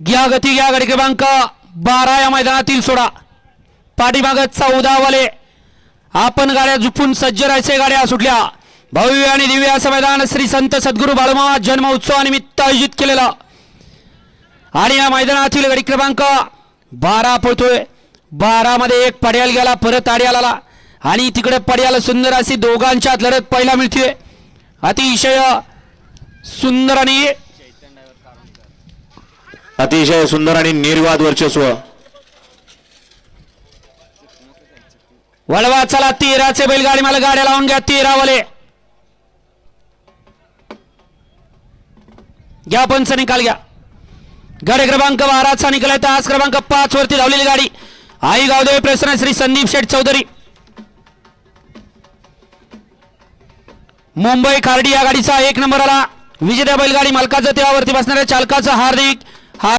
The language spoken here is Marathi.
घ्या गती घ्या गडी क्रमांक बारा या मैदानातील सोडा पाठीमाग चौदा वाले आपण गाड्या झुकून सज्ज राहायचे गाड्या सुटल्या भव्य आणि दिव्य असं मैदान श्री संत सद्गुरू बाळमामा जन्म उत्सवानिमित्त आयोजित केलेलं आणि या मैदानातील गडी क्रमांक बारा पळतोय बारामध्ये एक पड्याल गेला परत आड्याला आला आणि तिकडे पड्याला सुंदर अशी दोघांच्यात लढत पहिला मिळते अतिशय सुंदर आणि अतिशय सुंदर आणि निर्वाद वर्चस्व. वळवा चला तेराचे बैलगाडी मला गाड्या लावून घ्या तेरावाले. घ्या पंच निकाल घ्या. गाडी क्रमांक बाराचा निकाल आहे तास क्रमांक पाच वरती धावलेली गाडी. आई गावदेवी प्रसन्न श्री संदीप शेठ चौधरी. मुंबई खार्डी या गाडीचा एक नंबर आला विजेत्या बैलगाडी मालकाचं त्यावरती बसणाऱ्या चालकाचं हार्दिक